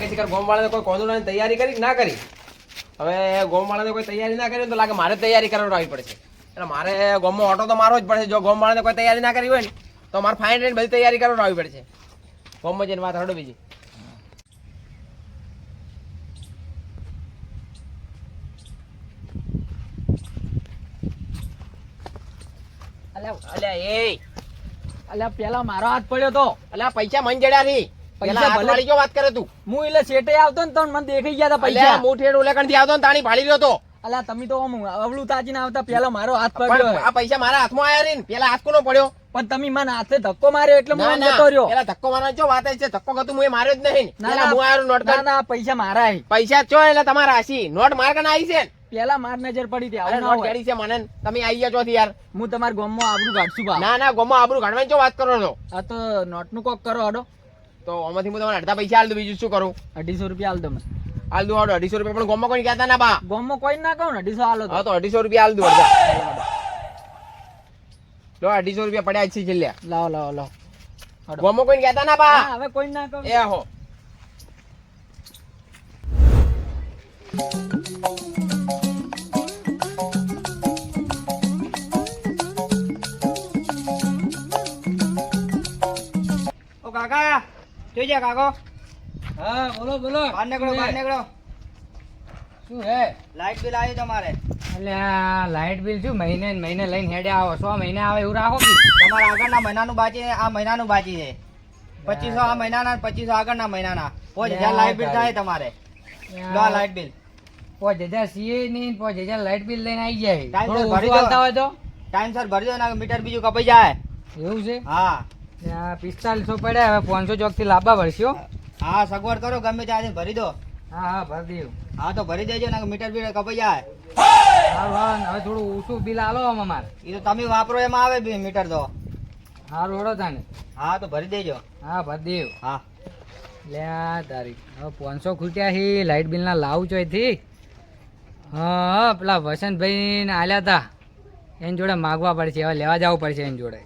લાગે છે કે ગોમવાળાને કોઈ કોંદોડાની તૈયારી કરી ના કરી? હવે ગોમવાળાને કોઈ તૈયારી ના કરી તો લાગે મારે તૈયારી કરવાની પડશે. એટલે મારે ગોમમાં ઓટો તો મારવો જ પડશે. જો ગોમવાળાને કોઈ તૈયારી ના કરી હોય ને તો મારે ફાઇન રેટ બધી તૈયારી કરવાની પડશે. ગોમમાં જઈને વાત હડો બીજી. અલ્યા અલ્યા એ. અલ્યા પેલા મારો હાથ પડ્યો તો. અલ્યા પૈસા મન જડ્યા રી પૈસા ભલે- હાથવાળી વાત કરે તું? હું એટલે શેઠે આવતો ને તો મને દેખાઈ ગયા હતા પૈસા. હું ઠેડ ઉલેકણથી આવતો ને તાણી ભાળી રહ્યો તો. અલ્યા તમે તો આમ અવળું તાજીને આવતા પેલા મારો હાથ પડ્યો આ પૈસા મારા હાથમાં આયા ને પેલા હાથ કોનો પડ્યો? પણ તમે મને હાથે ધક્કો માર્યો એટલે હું જતો રહ્યો. પેલા ધક્કો મારવાનો વાત છે. ધક્કો હું માર્યો જ નહીં. ના, હું આયો નોટ ના ના પૈસા મારા હે. પૈસા ચો એટલે તમારા આશી નોટ માર કને આવી છે? પેલા માર નજર પડી હતી આવું નોટ હોય. છે મને. તમે આવી ગયા ચોથી યાર. હું તમારા ગામમાં આબરું કાઢશું ના ના ગોમાં આબરું કાઢવાની જો વાત કરો છો? આ તો નોટનું કોક કરો હડો. તો આમાંથી હું તમને અડધા પૈસા આલ દઉં બીજું શું કરું? અઢીસો રૂપિયા હાલ તમે આલ દઉં હાલો અઢીસો રૂપિયા પણ ગોમાં કોઈ કહેતા ના બા. ગોમમાં કોઈ ના કહું ને અઢીસો આલો તો. હા તો અઢીસો રૂપિયા આલ દઉં અડધા. લો અઢીસો રૂપિયા પડ્યા છે છેલ્લે. લાવો લાવો લાવો. ગોમો કોઈ કહેતા ના બા. હવે કોઈ ના કહું. એ હો. જોઈ જા કાકો. હા બોલો બોલો. બહાર નીકળો બહાર નીકળો. શું હે લાઈટ બિલ આવ્યું તમારે. એટલે આ લાઇટ બિલ શું મહિને મહિને લઈને હેડે આવો? સો મહિને આવે એવું રાખો કે? તમારા આગળના મહિનાનું બાકી આ મહિનાનું બાકી છે. પચીસો આ મહિનાના પચીસો આગળના મહિનાના. પાંચ હજાર લાઈટ બિલ થાય તમારે. લો આ લાઈટ બિલ. પાંચ હજાર સીએ ની પાંચ હજાર લાઇટ બિલ લઈને આવી જાય. ટાઈમ સર તો ભરી ઓછું દો. ટાઈમ સર ભરી દો ભરજો ને મીટર બીજું કપાઈ જાય. એવું છે? હા. પિસ્તાલીસો પડ્યા હવે પાંચસો ચોકથી લાંબા પડશે હા. સગવડ કરો ગમે ત્યાંથી ભરી દો. હા હા ભરી દેવું હા તો ભરી દેજો ને મીટર બીટર કપાઈ જાય. સારું હા હવે થોડું ઓછું બિલ આલો આમાં મારે એ તો તમે વાપરો એમાં આવે મીટર તો. સારું હેડો તાને હા તો ભરી દેજો. હા ભરી દેવ હા. લે તારી. તારીખ હવે પાંચસો ખૂટ્યા હી લાઇટ બિલના લાવું ચોયથી હા પેલા વસંતભાઈ ને આલ્યા હતા. એની જોડે માગવા પડશે હવે લેવા જવું પડશે એની જોડે.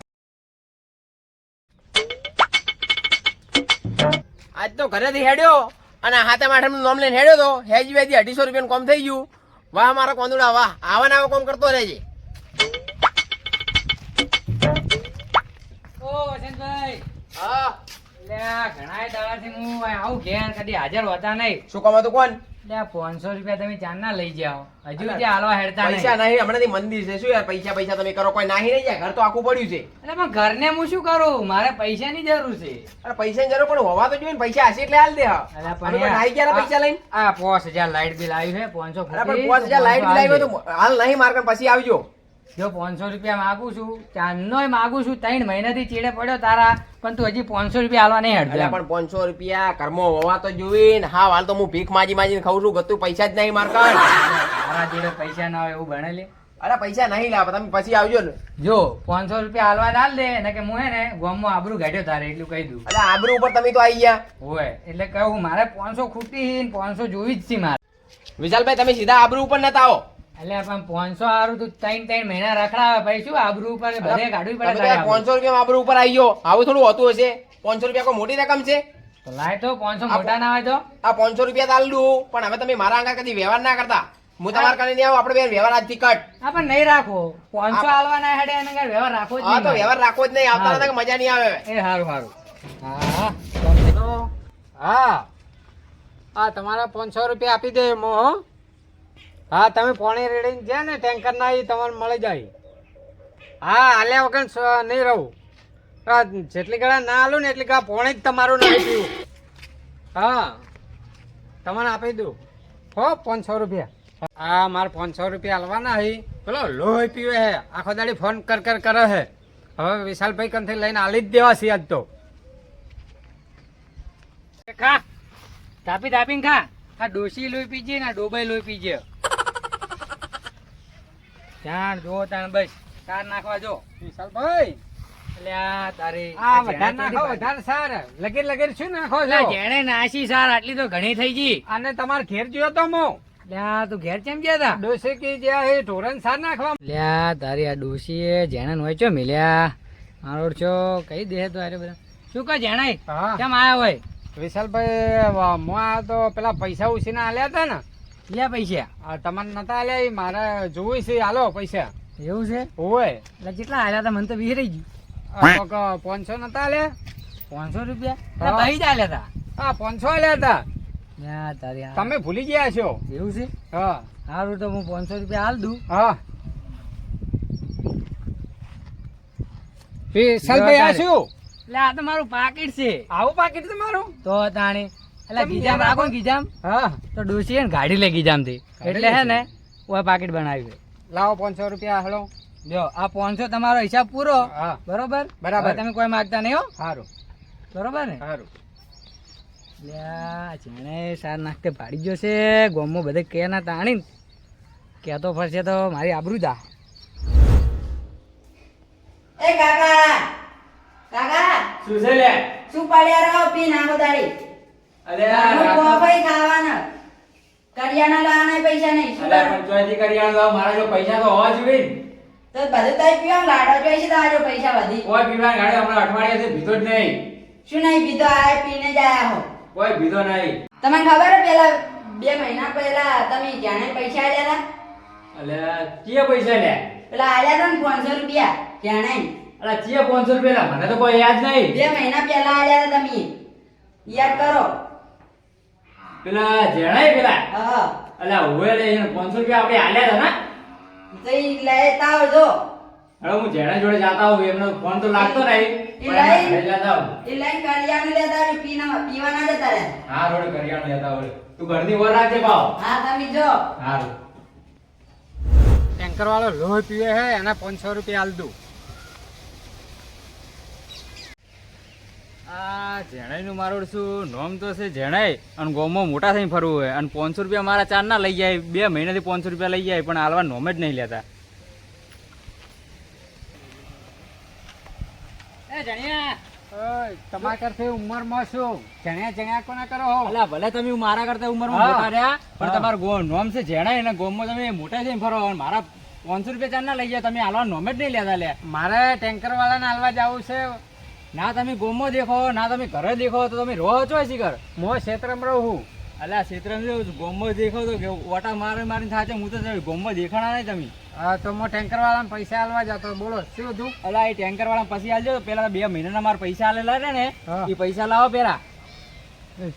તો ઘરેથી હેડ્યો અને હાથે માઠે નોમ લઈને હેડ્યો તો હેજ વેજી અઢીસો રૂપિયાનું કોમ થઈ ગયું. વાહ, મારા કોંદુડા, વાહ. આવા ને આવા કોમ કરતો રહેજે. ઘણા દાડાથી હું આવું ઘેર કદી હાજર હોતા નહીં. શું કામ હતું કોણ? પાંચસો રૂપિયા તમે ચાંદના લઈ જાઓ. હજુ જે હાલવા હેડતા પૈસા નહીં. નહીં હમણાંથી મંદિર છે. શું યાર પૈસા પૈસા તમે કરો કોઈ નાહી નહીં જાય ઘર તો આખું પડ્યું છે. એટલે પણ ઘરને હું શું કરું? મારે પૈસાની જરૂર છે. અરે પૈસાની જરૂર પણ હોવા તો જોઈએ ને પૈસા હશે એટલે હાલ દે. હા પણ નાહી ગયા ને પૈસા લઈને? આ પાંચ હજાર લાઇટ બિલ આવ્યું છે પાંચસો પાંચ હજાર લાઇટ બિલ આવ્યું તો હાલ નહીં માર પછી આવજો. જો પાંચસો રૂપિયા માગું છું ચાંદનોય માગું છું ત્રણ મહિનાથી ચીડે પડ્યો તારા પણ તું હજી પાંચસો રૂપિયા હાલવા નહીં હડતો પણ પાંચસો રૂપિયા કર્મો હોવા તો જોઈએ ને. હા હાલ તો હું ભીખ માજી માજીને ખાઉં છું ગતું પૈસા જ નહીં માર કણ તારા જોડે પૈસા ના હોય એવું ભણેલી અરે પૈસા નહીં લાવ તમે પછી આવજો ને. જો પાંચસો રૂપિયા હાલવા ડાલ દે ને કે હું હે ને ગોમમાં આબરૂ ગાઢ્યો તારે એટલું કહી દઉં. અરે આબરૂ ઉપર તમે તો આવી ગયા. હોય એટલે કહું મારે પાંચસો ખૂટી પાંચસો જોવી જ છે મારે. વિશાલભાઈ તમે સીધા આબરૂ ઉપર નતા આવો. એટલે પણ પાંચસો હારું તું ત્રણ ત્રણ મહિના રખડાવે ભાઈ શું આબરૂ ઉપર બધે કાઢવી પડે પાંચસો રૂપિયા આબરૂ ઉપર આવી ગયો? આવું થોડું હોતું હશે. પાંચસો રૂપિયા કોઈ મોટી રકમ છે? તો લાય તો પાંચસો મોટા ના હોય તો. આ પાંચસો રૂપિયા તો દઉં. પણ હવે તમે મારા આગળ કદી વ્યવહાર ના કરતા. હું તમારા કાને નહીં આવું આપણે બે વ્યવહાર આજથી કટ. હા પણ નહીં રાખો. પાંચસો હાલવા ના હેડે એને કાંઈ વ્યવહાર રાખો જ હા નહીં તો વ્યવહાર રાખો જ નહીં. આવતા. હતા મજા નહીં આવે એ સારું સારું હા. હા. હા તમારા પાંચસો રૂપિયા આપી દે મો હો. તમે પોણી રેડીને જ્યાં ને ટેન્કર ના એ તમને મળી જાય. હા, હાલ્યા વગર નહીં રહું. જેટલી ગળા ના હાલું ને એટલી ગળા પોણી જ તમારું નહીં પીવું હા, તમને આપી દઉં હો, પાંચસો રૂપિયા. હા, મારે પાંચસો રૂપિયા હાલવાના હી. પેલો લોહી પીવે હે. આખો દાડી ફોન કર કર, કરે હે. હવે વિશાલભાઈ કંથી લઈને આલી જ દેવા છે આજ તો. ખા, તાપી, તાપીને ખા. આ ડોસી લોહી પીજે ને ડોબાઈ લોહી પીજે. ત્યાં જો તાણ બસ તાર નાખવા જો. વિશાલભાઈ એટલે આ તારી આ વધારે નાખો વધારે સાર. લગીર લગીર શું નાખો છો? જેણે સાર આટલી તો ઘણી થઈ ગઈ. અને તમારે ઘેર જોયો તો મો. તું ઘેર કેમ ગયા તા? ડોસી કે જ્યાં એ ઢોરણ સાર નાખવા. લ્યા તારી આ ડોસી એ જેણે હોય છો મિલ્યા. મારો છો કઈ દે તો અરે શું કહે જેણે? કેમ આયા હોય? વિશાલભાઈ હું આ તો પેલા પૈસા ઉછીને આલ્યા હતા ને. ક્યાં પૈસા. આ નતા આલ્યા મારે જોવું છે. હાલો પૈસા. એવું છે? હોય. એટલે કેટલા આલ્યા હતા? મને તો વિહરાઈ ગયું. પાંચસો નતા આલ્યા? પાંચસો રૂપિયા? ભાઈ જ આલ્યા હતા? હા પાંચસો આલ્યા હતા. તમે ભૂલી ગયા છો. એવું છે? હા. સારું તો હું પાંચસો રૂપિયા હાલ દઉં. હા. વિશાલભાઈ આ શું? એટલે આ તો મારું પાકીટ છે. આવું પાકીટ છે મારું? તો તાણી એટલે ગીજામ રાખો ગીજામ. હા. તો ડોસી ને ગાડી લે ગીજામથી. એટલે હે ને ઓય પાકીટ બનાવી. લાવો પાંચસો રૂપિયા હલો. જો આ પાંચસો તમારો હિસાબ પૂરો. હા. બરોબર? બરાબર. તમે કોઈ માગતા નહીં હો. સારું બરોબર ને? સારું જેણે સાર નાખતે પાડી ગયો છે. ગોમમાં બધે કે ના તાણી કહેતો ફરશે તો મારી આબરૂ જા. એ કાકા કાકા શું છે લે શું પડ્યા રહો પી નાખો ઘરનું પોપઈ ખાવાના. કરિયાના લાવવાના પૈસા નહીં. કરું? પંચાયતી કરિયાણું લાવો, મારા જો પૈસા તો હોવા જોઈએ. તો બધું તઈ પીવા લાડો જોઈએ છે પૈસા વધી કોઈ પીવાની ગાડી હમણાં અઠવાડિયાથી ભીતો જ નહીં. શું નહીં પીધો? આ પીને જ આયા હો. કોઈ પીધો નહીં. તમને ખબર હે પેલા બે મહિના પહેલા તમે જાણે પૈસા આલ્યા હતા અલે ચીએ પૈસા લે પેલા આલ્યા ને પાંચસો રૂપિયા જાણે અલે ચીએ પાંચસો રૂપિયા લે? મને તો કોઈ યાદ નહીં. બે મહિના પહેલા આલ્યા હતા તમે. યાદ કરો. પેલા જણાય પેલા? હા. અલે લે એને પાંચસો રૂપિયા આપણે આલ્યા હતા ને? તો લેતા આવજો. હવે હું જેણા જોડે જાતા હોઉં એમનો ફોન તો લાગતો નહીં. એ લઈ- જતા હોઉં. એ લઈને કરિયાનું લેતા આવી પીના પીવાના જતા રહ્યા. હા રોડ કરિયાણું લેતા હોય તું ઘરની ઓર રાખજે બાવ હા તમે જો. હા ટેન્કર વાળો લોહી પીવે હે એના પાંચસો રૂપિયા આલ દઉં. આ જેણાઈનું મારું શું નોમ તો છે જેણાઈ અને ગોમમાં મોટા થઈને ફરવું હોય. અને પાંચસો રૂપિયા મારા ચાર ના લઈ જાય. બે મહિનાથી પાંચસો રૂપિયા લઈ જાય પણ હાલવા નોમ જ નહીં લેતા. એ જણિયા ઓય, તમારા કરતી ઉંમરમાં શું? જણ્યા જણ્યા કોના કરો અલા ભલે તમે મારા કરતા. મોટા રહ્યા પણ. તમારું નોમ છે જેણાઈ અને ગોમમાં તમે મોટા થઈને ફરો. મારા પાંચસો રૂપિયા ચાર ના લઈ જાય તમે હાલવા નોમ જ નહીં લેતા લે મારે ટેન્કર વાળાને હાલવા જવું છે. ના તમે ગોમો દેખો ના તમે ઘરે દેખો તો તમે રહો છો શીખર. હું ક્ષેત્રમાં રહું અલા ક્ષેત્રમાં ગોમમાં દેખો તો કે ઓટા મારે મારીને થાચે હું તો ગોમો દેખાણા નહીં તમે. હા તો હું ટેન્કર વાળાને પૈસા હાલવા જતો. બોલો શું હતું અલા એ ટેન્કર વાળા પછી આલજો. પેલા બે મહિનાના મારા પૈસા આલેલા છે ને એ પૈસા લાવો પેલા.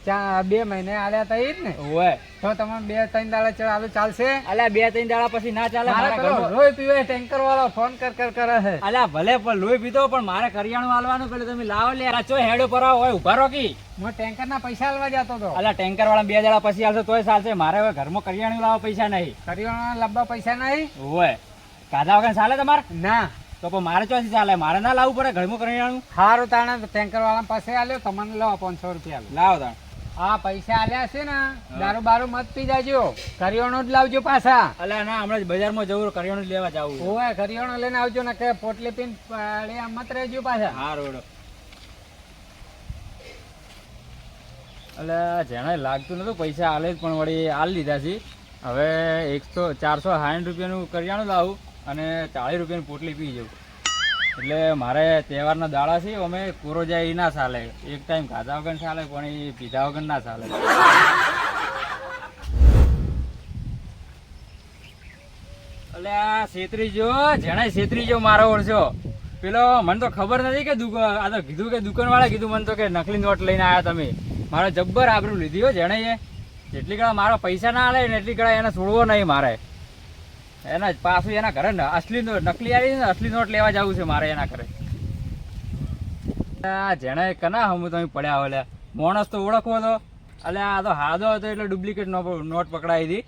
ચા બે મહિને આલ્યા તા ઈ જ ને? ઓય. તો તમે બે ત્રણ દાડા ચાલુ ચાલશે? અલા બે ત્રણ દાડા પછી ના ચાલે મારા લોહી પીવે ટેન્કર વાળો ફોન કર કર કરે છે. અલા ભલે પણ લોહી પીધો પણ મારે કરિયાણું હાલવાનું પેલું તમે લાવો લે આ ચો હેડો પર હોય ઊભા રોકી હું ટેન્કર ના પૈસા હાલવા જતો હતો અલા ટેન્કર વાળા બે દાડા પછી આવશે તોય ચાલશે. મારે હવે ઘરમાં કરિયાણું લાવો પૈસા નહીં. કરિયાણા લાવવા પૈસા નહીં? ઓય. કાધા વગર ચાલે તમારે? ના. તો પણ મારે ચોથી ચાલે? મારે ના લાવવું પડે ઘરમાં કરિયાણું સારું તાણે ટેન્કર વાળા પાસે આલ્યો તમને લો પાંચસો રૂપિયા લાવો તાણ. આ પૈસા આલ્યા છે ને દારૂ બારું મત પી જાજો. કરિયાણું જ લાવજો પાછા. એટલે ના હમણાં જ બજારમાં જવું કરિયાણું જ લેવા જવું હોય કરિયાણું લઈને આવજો ને કે પોટલી પીન પાડી આમ મત રહેજો પાછા. હા રોડો એટલે જેણે લાગતું નતું પૈસા આલે જ પણ વળી આલ લીધા છે. હવે એકસો ચારસો સાઠ રૂપિયાનું કરિયાણું લાવું. અને ચાળીસ રૂપિયાની પોટલી પી જવું. એટલે મારે તહેવારના દાડા છે, અમે પૂરો જાય એ ના ચાલે. એક ટાઈમ ખાધા વગર ચાલે, પણ એ પીધા વગર ના ચાલે. એટલે આ છેતરી જો જેણે છેતરી જો મારો ઓળશો પેલો, મને તો ખબર નથી કે દુકાન આ તો કીધું કે દુકાનવાળા કીધું મને તો કે નકલી નોટ લઈને આવ્યા તમે. મારો જબ્બર આબરૂ લીધી હો જેણે જેટલી કડા મારા પૈસા ના ને એટલી કડા એને છોડવો નહીં મારે. એના પાછું એના ઘરે અસલી નકલી આવી ને, અસલી નોટ લેવા જવું છે મારે એના ઘરે. જેણે કના હમું તમે પડ્યા ઓલે માણસ તો ઓળખવો હતો એટલે આ તો હાદો હતો એટલે ડુપ્લિકેટ નોટ પકડાઈ હતી.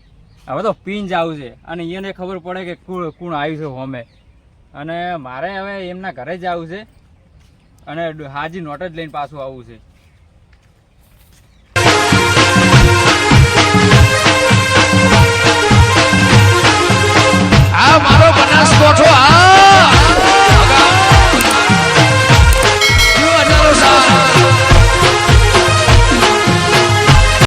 હવે તો પીન જવું છે. અને એને ખબર પડે કે કોણ આવ્યું છે હોમે. અને મારે હવે એમના ઘરે જ આવવું છે. અને હાજી નોટ જ લઈને પાછું આવવું છે. 打四川。